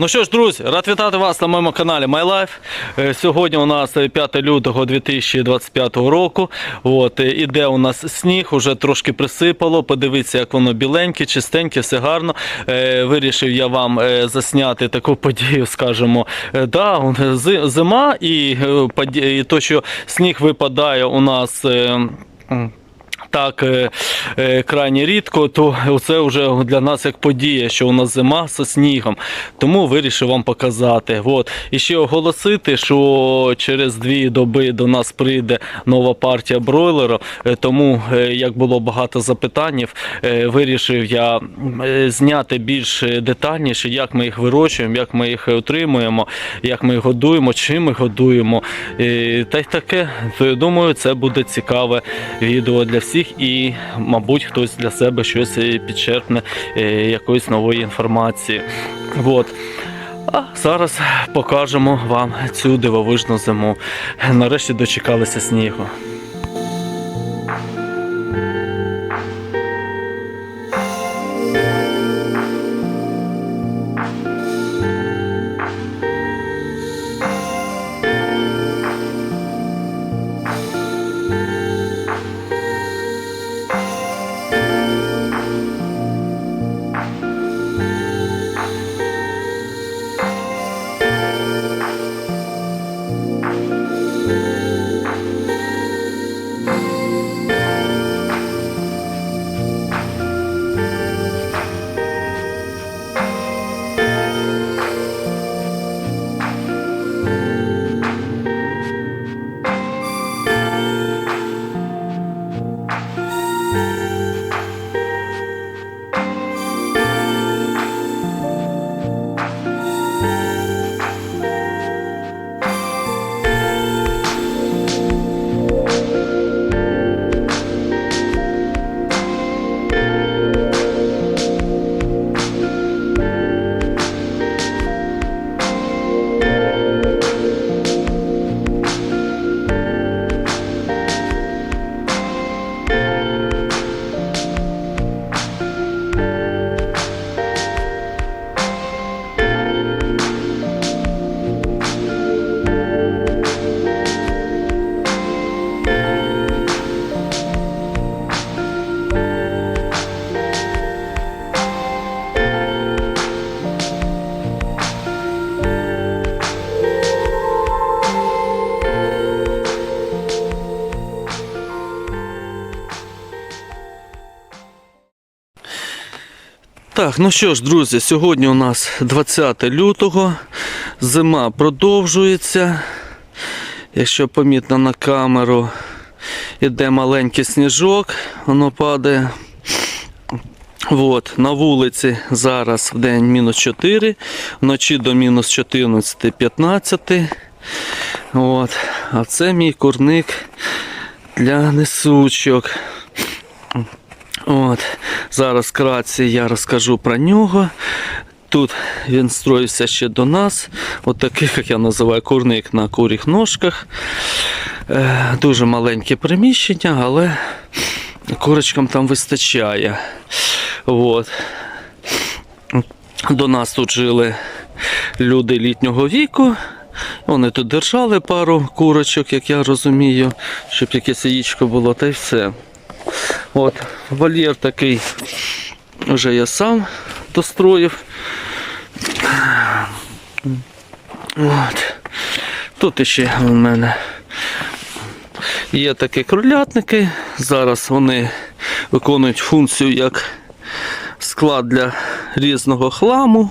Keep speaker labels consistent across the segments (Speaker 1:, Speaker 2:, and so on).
Speaker 1: Ну що ж, друзі, рад вітати вас на моєму каналі MyLife. Е, Сьогодні у нас е, 5 лютого 2025 року. От, е, іде у нас сніг, уже трошки присипало. Подивіться, як воно біленьке, чистеньке, все гарно. Е, Вирішив я вам е, засняти таку подію, скажімо. Е, Да, е, зима і, е, і то, що сніг випадає у нас. Так е, е, крайні рідко, то це вже для нас як подія, що у нас зима зі снігом. Тому вирішив вам показати. От. І ще оголосити, що через дві доби до нас прийде нова партія бройлера. Е, Тому, як було багато запитань, вирішив я зняти більш детальніше, як ми їх вирощуємо, як ми їх отримуємо, як ми їх годуємо, чим ми годуємо. Та й таке. То я думаю, це буде цікаве відео для всіх, і, мабуть, хтось для себе щось е, підчерпне е, якоїсь нової інформації. От. А зараз покажемо вам цю дивовижну зиму. Нарешті дочекалися снігу. Так, ну що ж, друзі, сьогодні у нас 20 лютого. Зима продовжується. Якщо помітно на камеру, іде маленький сніжок, воно падає. От, на вулиці зараз в день мінус 4, вночі до мінус 14-15. От. А це мій курник для несучок. От. Зараз вкратце я розкажу про нього. Тут він строївся ще до нас. От такий, як я називаю, курник на куріх ножках. Е, дуже маленьке приміщення, але курочкам там вистачає. От. До нас тут жили люди літнього віку. Вони тут держали пару курочок, як я розумію, щоб якесь яєчко було, та й все. От, вольєр такий вже я сам достроїв. От. Тут ще у мене є такі кролятники. Зараз вони виконують функцію як склад для різного хламу.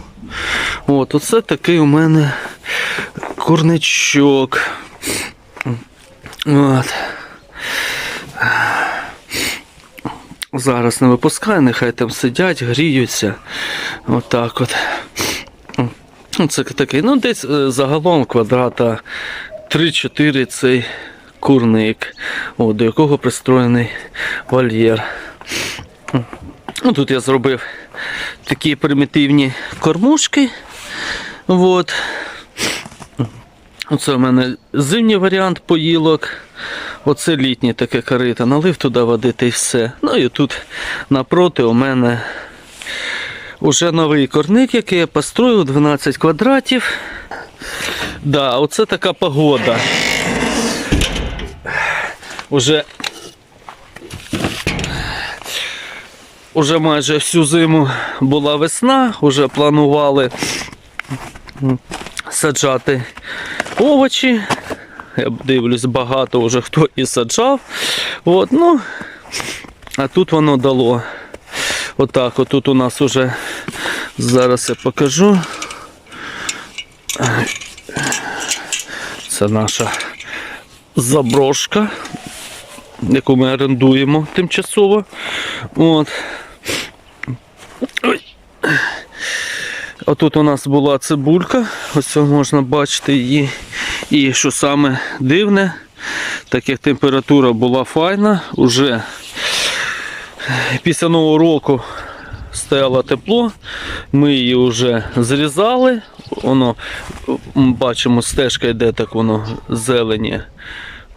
Speaker 1: От, оце такий у мене курничок. От. Зараз не випускаю, нехай там сидять, гріються. Отак от. Ну, Це такий, ну десь е, загалом квадрата 3-4 цей курник, от, до якого пристроєний вольєр. Ну, тут я зробив такі примітивні кормушки. От. Оце у мене зимній варіант поїлок. Оце літнє таке корито. Налив туди води та й все. Ну і тут напроти у мене Уже новий корник, який я построїв 12 квадратів. Да, оце така погода. Уже, уже майже всю зиму була весна, вже планували саджати овочі. Я дивлюсь, багато вже хто і саджав. От, ну, а тут воно дало. Отак, отут у нас уже зараз я покажу. Це наша заброшка, яку ми орендуємо тимчасово. От. Ой. Отут у нас була цибулька, ось можна бачити її. І що саме дивне, так як температура була файна, уже після нового року стояло тепло, ми її вже зрізали. Воно бачимо, стежка йде так воно зелені.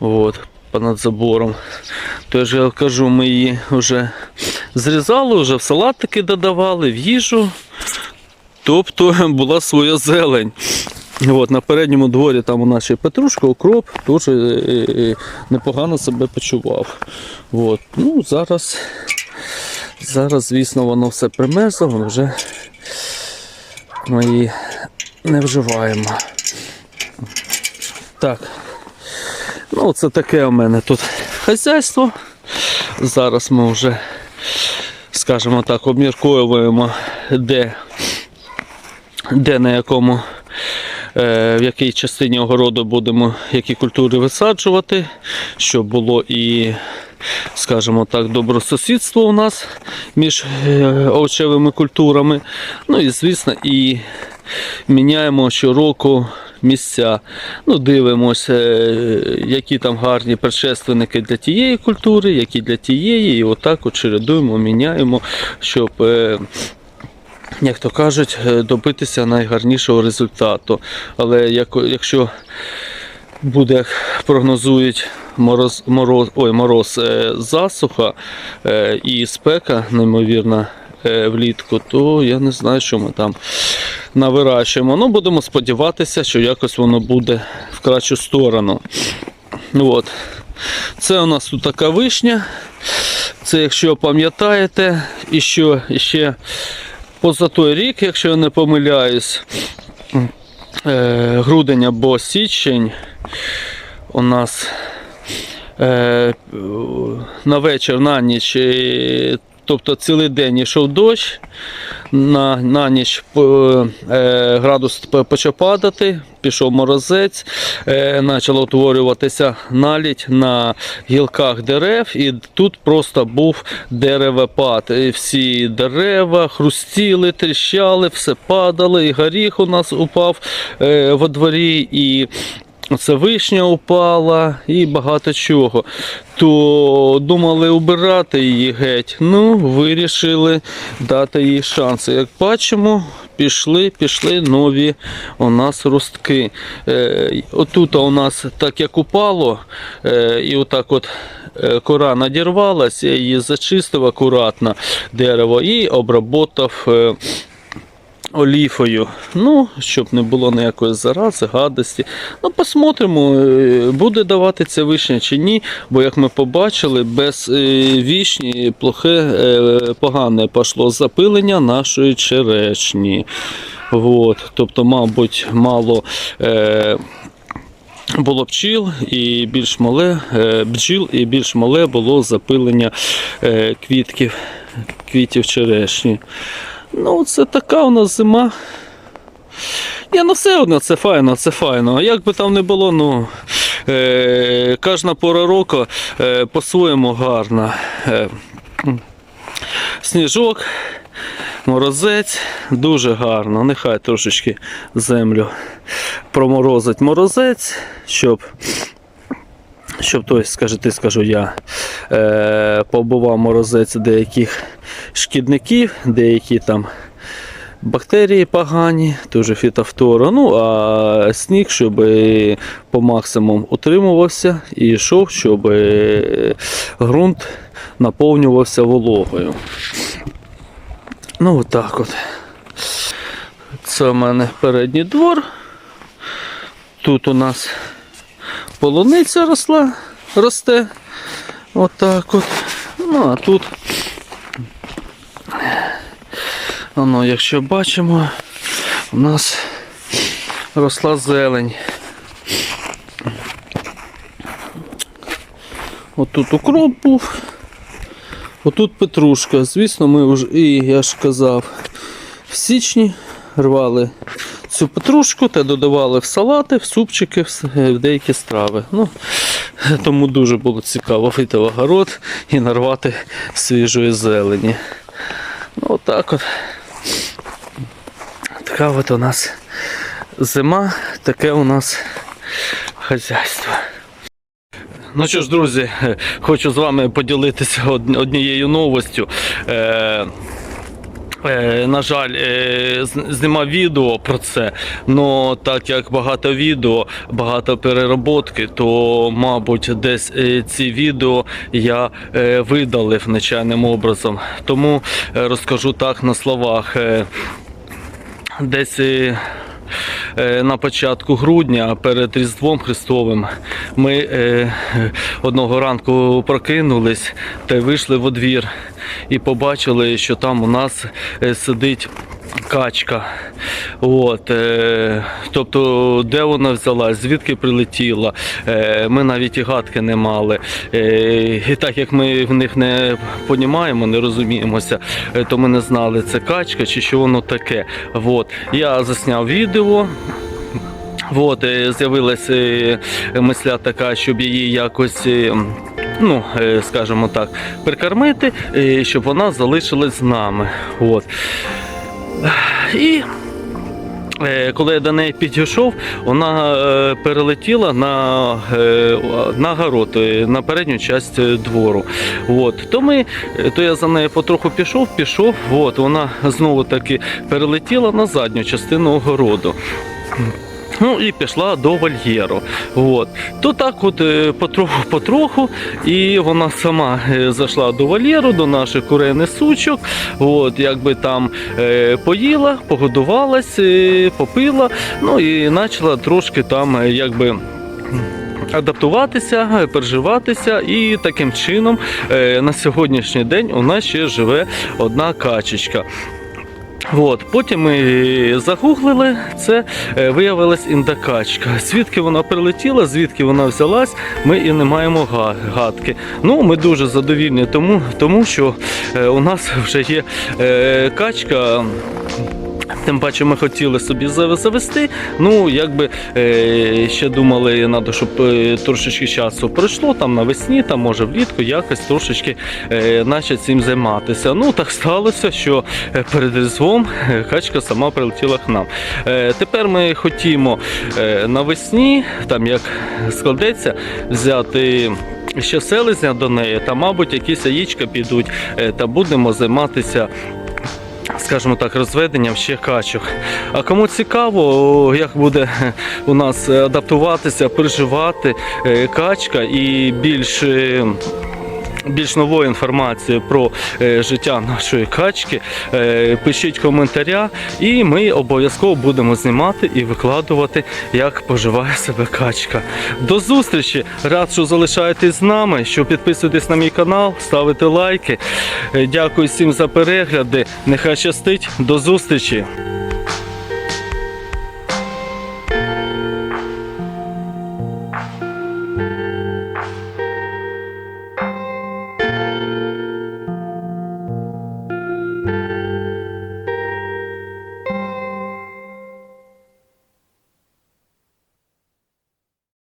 Speaker 1: От, понад забором. Тож я кажу, ми її вже зрізали, вже в салатики додавали, в їжу. Тобто була своя зелень. От, на передньому дворі там у нас ще петрушка, укроп, теж е, е, непогано себе почував. От. Ну, зараз, зараз, звісно, воно все примерзло, воно вже ми її не вживаємо. Так. Ну, це таке у мене тут хазяйство. Зараз ми вже, скажімо так, обмірковуємо, де, де на якому, е, в якій частині огороду будемо які культури висаджувати, щоб було і, скажімо так, добросусідство у нас між е, овочевими культурами. Ну і, звісно, і міняємо щороку місця. Ну, дивимося, е, які там гарні предшественники для тієї культури, які для тієї, і отак от чередуємо, міняємо, щоб. Як то кажуть, е, добитися найгарнішого результату. Але як, якщо буде, як прогнозують мороз, мороз, ой, мороз е, засуха е, і спека, неймовірна, влітку, то я не знаю, що ми там навирощуємо. Ну, будемо сподіватися, що якось воно буде в кращу сторону. От. Це у нас тут така вишня. Це, якщо пам'ятаєте, і що ще поза той рік, якщо я не помиляюсь, е, грудень або січень у нас е, на вечір, на ніч, тобто цілий день йшов дощ, на, на ніч е, е, градус почав падати, пішов морозець, е, почало утворюватися налідь на гілках дерев, і тут просто був деревопад. І всі дерева хрустіли, тріщали, все падало, і горіх у нас упав е, во дворі, і це вишня упала і багато чого. То думали убирати її геть. Ну, вирішили дати їй шанс. Як бачимо, пішли, пішли нові у нас ростки. Е, отут у нас так як упало, е, і отак от. е, Кора надірвалася, я її зачистив акуратно дерево і обработав е, оліфою. Ну, щоб не було ніякої зарази, гадості. Ну, посмотримо, е, буде давати ця вишня чи ні. Бо, як ми побачили, без е, вішні плохе, е, погане пішло запилення нашої черешні. От. Тобто, мабуть, мало. Е, було пчіл і більш мале бджіл і більш мале було запилення квітків, квітів черешні. Ну, це така у нас зима. Ні, ну все одно це файно, це файно. Як би там не було, ну е, кожна пора року е, по-своєму гарна. Е, сніжок, морозець, дуже гарно. Нехай трошечки землю проморозить морозець, щоб щоб той, скажи, ти скажу я, е, побував морозець деяких шкідників, деякі там бактерії погані, дуже фітофтора. Ну а сніг, щоб е, по максимуму утримувався і йшов, щоб е, ґрунт наповнювався вологою. Ну, отак от. Це у мене передній двор. Тут у нас полуниця росла, росте. Отак от. Ну, а тут. Воно, якщо бачимо, у нас росла зелень. Отут укроп був. Отут петрушка. Звісно, ми вже, і я ж казав, в січні рвали цю петрушку та додавали в салати, в супчики, в деякі страви. Ну, тому дуже було цікаво вийти в огород і нарвати свіжої зелені. Ну, отак от. Така от у нас зима, таке у нас хазяйство. Ну що ж, друзі, е, хочу з вами поділитися однією новостю. Е, на жаль, е, знімав відео про це. але так як багато відео, багато перероботки, то, мабуть, десь е, ці відео я видалив нечайним образом. Тому розкажу так на словах. Десь на початку грудня перед Різдвом Христовим ми одного ранку прокинулись та вийшли во двір і побачили, що там у нас е, сидить качка. От, е, тобто, де вона взялась, звідки прилетіла. Е, ми навіть і гадки не мали. І так як ми в них не понімаємо, не розуміємося, то ми не знали, це качка чи що воно таке. От. Я засняв відео. З'явилася мисля така, щоб її якось, ну, е, скажімо так, прикормити, е, щоб вона залишилась з нами. От. І е, коли я до неї підійшов, вона перелетіла на, на город, на передню частину двору. От. То, ми, то я за нею потроху пішов, пішов, от, вона знову таки перелетіла на задню частину огороду. Ну і пішла до вольєру. От. То так от е, потроху-потроху, і вона сама е, зайшла до вольєру, до наших курей несучок. От, якби там е, поїла, погодувалась, е, попила, ну і почала трошки там е, якби. Адаптуватися, е, переживатися, і таким чином е, на сьогоднішній день у нас ще живе одна качечка. От, потім ми загуглили це, е, виявилась індакачка. Звідки вона прилетіла, звідки вона взялась, ми і не маємо гадки. Ну, ми дуже задовільні тому, тому що е, у нас вже є е, качка. Тим паче ми хотіли собі завести. Ну, якби е, ще думали, треба, щоб е, трошечки часу пройшло там навесні, там може влітку якось трошечки е, наче цим займатися. Ну так сталося, що перед різдвом качка сама прилетіла к нам. Тепер ми хотімо навесні, там як складеться, взяти. Ще селезня до неї, та, мабуть, якісь яєчка підуть, та будемо займатися скажімо так, розведенням ще качок. А кому цікаво, як буде у нас адаптуватися, переживати е, качка і більш. Більш нової інформації про е, життя нашої качки, е, пишіть коментаря, і ми обов'язково будемо знімати і викладувати, як поживає себе качка. До зустрічі! Рад, що залишаєтесь з нами, що підписуєтесь на мій канал, ставите лайки. Е, Дякую всім за перегляди. Нехай щастить. До зустрічі!